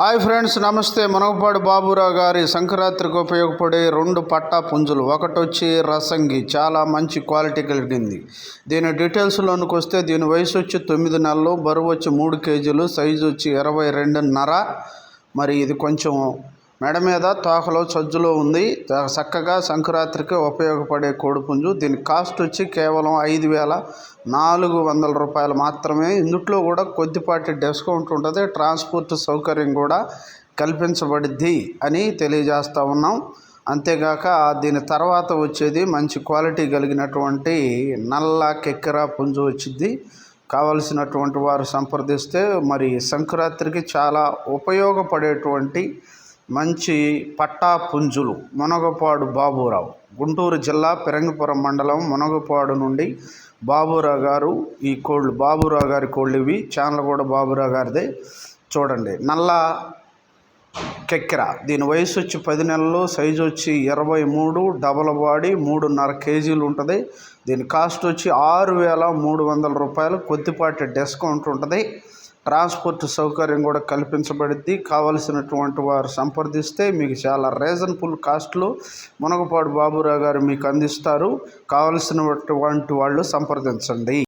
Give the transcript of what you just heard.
Hi friends నమస్తే. మునగపాడు బాబురావు గారి సంక్రాంతికి ఉపయోగపడే రెండు పట్టా పుంజులు. ఒకటి వచ్చి రసంగి. చాలా మంచి క్వాలిటీ కలిగింది. దీని డీటెయిల్స్లోనికి వస్తే దీని వయసు వచ్చి తొమ్మిది నెలలు బరువు వచ్చి మూడు కేజీలు సైజు వచ్చి ఇరవై రెండున్నర. మరి ఇది కొంచెం మెడ మీద తోకలో సజ్జులో ఉంది. చక్కగా సంక్రాంతికి ఉపయోగపడే కోడిపుంజు. దీని కాస్ట్ వచ్చి కేవలం ఐదు వేల నాలుగు వందల రూపాయలు మాత్రమే. ఇందుట్లో కూడా కొద్దిపాటి డిస్కౌంట్ ఉంటుంది. ట్రాన్స్పోర్ట్ సౌకర్యం కూడా కల్పించబడిద్ది అని తెలియజేస్తూ ఉన్నాం. అంతేగాక దీని తర్వాత వచ్చేది మంచి క్వాలిటీ కలిగినటువంటి నల్ల కెక్కెర పుంజు వచ్చింది కావలసినటువంటి వారు సంప్రదిస్తే మరి సంక్రాంతికి చాలా ఉపయోగపడేటువంటి మంచి పట్టా పుంజులు మునగపాడు బాబురావు. గుంటూరు జిల్లా పెరంగపురం మండలం మునగపాడు నుండి బాబురావు గారు ఈ కోళ్ళు బాబురావు గారి కోళ్ళు ఇవి. ఛానల్ కూడా బాబురావు గారిదే. చూడండి. నల్ల కెక్కెర. దీని వయసు వచ్చి పది నెలలు సైజు వచ్చి ఇరవై మూడు డబల్ బాడీ మూడున్నర కేజీలు ఉంటుంది. దీని కాస్ట్ వచ్చి ఆరు వేల మూడు వందల రూపాయలు. కొద్దిపాటి డిస్కౌంట్ ఉంటుంది. ట్రాన్స్పోర్ట్ సౌకర్యం కూడా కల్పించబడిద్ది. కావలసినటువంటి వారు సంప్రదిస్తే మీకు చాలా రీజనబుల్ కాస్ట్లో మునగపాడు బాబురావు గారు మీకు అందిస్తారు. కావలసినటువంటి వాళ్ళు సంప్రదించండి.